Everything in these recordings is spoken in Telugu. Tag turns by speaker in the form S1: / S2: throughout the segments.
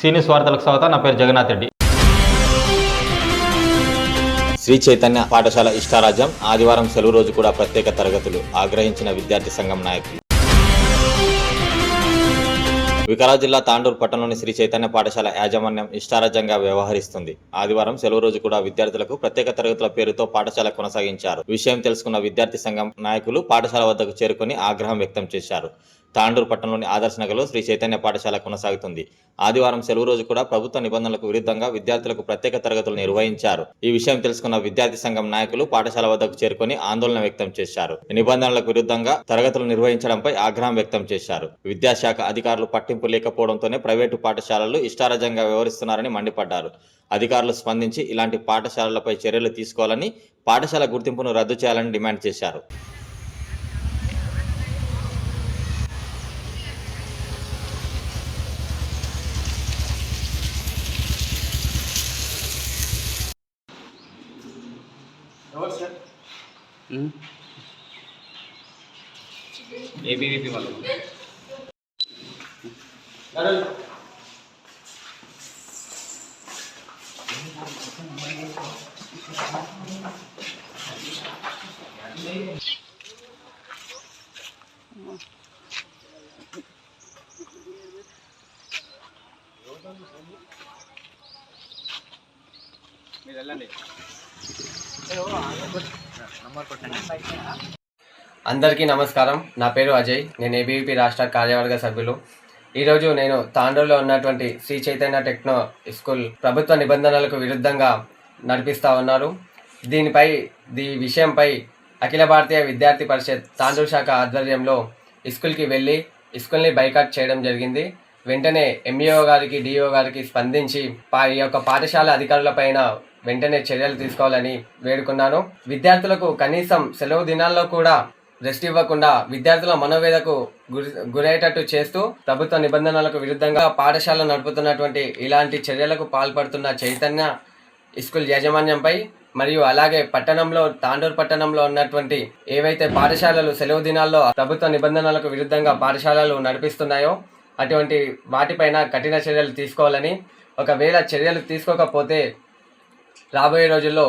S1: సీనియస్ వార్తలకు స్వాగతం. నా పేరు జగన్నాథ్ రెడ్డి.
S2: శ్రీ చైతన్య పాఠశాల ఇష్టారాజ్యం ఆదివారం సెలవు రోజు కూడా ప్రత్యేక తరగతులు ఆగ్రహించిన విద్యార్థి సంఘం నాయకులు. వికారాబాద్ జిల్లా తాండూరు పట్టణంలోని శ్రీ చైతన్య పాఠశాల యాజమాన్యం ఇష్టారాజ్యంగా వ్యవహరిస్తుంది. ఆదివారం సెలవు రోజు కూడా విద్యార్థులకు ప్రత్యేక తరగతుల పేరుతో పాఠశాల కొనసాగించారు. విషయం తెలుసుకున్న విద్యార్థి సంఘం నాయకులు పాఠశాల వద్దకు చేరుకొని ఆగ్రహం వ్యక్తం చేశారు. తాండూరు పట్టణంలోని ఆదర్శ నగర్లో శ్రీ చైతన్య పాఠశాల కొనసాగుతుంది. ఆదివారం సెలవు రోజు కూడా ప్రభుత్వ నిబంధనలకు విరుద్ధంగా విద్యార్థులకు ప్రత్యేక తరగతులు నిర్వహించారు. ఈ విషయం తెలుసుకున్న విద్యార్థి సంఘం నాయకులు పాఠశాల వద్దకు చేరుకొని ఆందోళన వ్యక్తం చేశారు. నిబంధనలకు విరుద్ధంగా తరగతులు నిర్వహించడంపై ఆగ్రహం వ్యక్తం చేశారు. విద్యాశాఖ అధికారులు పట్టింపు లేకపోవడంతోనే ప్రైవేటు పాఠశాలలు ఇష్టారాజ్యంగా వ్యవహరిస్తున్నారని మండిపడ్డారు. అధికారులు స్పందించి ఇలాంటి పాఠశాలలపై చర్యలు తీసుకోవాలని పాఠశాల గుర్తింపును రద్దు చేయాలని డిమాండ్ చేశారు.
S3: ఏబీవీపీ వాళ్ళు మీరు వెళ్ళండి
S4: అందరికీ నమస్కారం. నా పేరు అజయ్. నేను ఏబీవీపీ రాష్ట్ర కార్యవర్గ సభ్యులు. ఈరోజు నేను తాండూరులో ఉన్నటువంటి శ్రీ చైతన్య టెక్నో స్కూల్ ప్రభుత్వ నిబంధనలకు విరుద్ధంగా నడిపిస్తూ ఉన్నారు. దీనిపై ఈ విషయంపై అఖిల భారతీయ విద్యార్థి పరిషత్ తాండూరు శాఖ ఆధ్వర్యంలో స్కూల్కి వెళ్ళి స్కూల్ని బైకాట్ చేయడం జరిగింది. వెంటనే ఎంఈఓ గారికి డిఓ గారికి స్పందించి ఈ యొక్క పాఠశాల అధికారులపైన వెంటనే చర్యలు తీసుకోవాలని వేడుకున్నాను. విద్యార్థులకు కనీసం సెలవు దినాల్లో కూడా రెస్ట్ ఇవ్వకుండా విద్యార్థుల మనోవేదకు గురి గురయ్యేటట్టు చేస్తూ ప్రభుత్వ నిబంధనలకు విరుద్ధంగా పాఠశాల నడుపుతున్నటువంటి ఇలాంటి చర్యలకు పాల్పడుతున్న చైతన్య స్కూల్ యాజమాన్యంపై మరియు అలాగే పట్టణంలో తాండూరు పట్టణంలో ఉన్నటువంటి ఏవైతే పాఠశాలలు సెలవు దినాల్లో ప్రభుత్వ నిబంధనలకు విరుద్ధంగా పాఠశాలలు నడిపిస్తున్నాయో అటువంటి వాటిపైన కఠిన చర్యలు తీసుకోవాలని ఒకవేళ చర్యలు తీసుకోకపోతే రాబోయే రోజుల్లో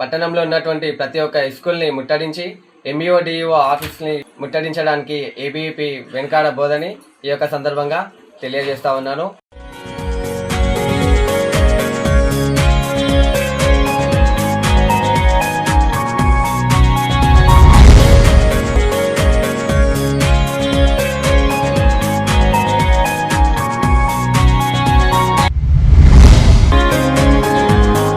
S4: పట్టణంలో ఉన్నటువంటి ప్రతి ఒక్క స్కూల్ని ముట్టడించి ఎంఈఓ డిఈఓ ఆఫీస్ని ముట్టడించడానికి ఏబీపీ వెనకాడబోదని ఈ యొక్క సందర్భంగా తెలియజేస్తా ఉన్నాను.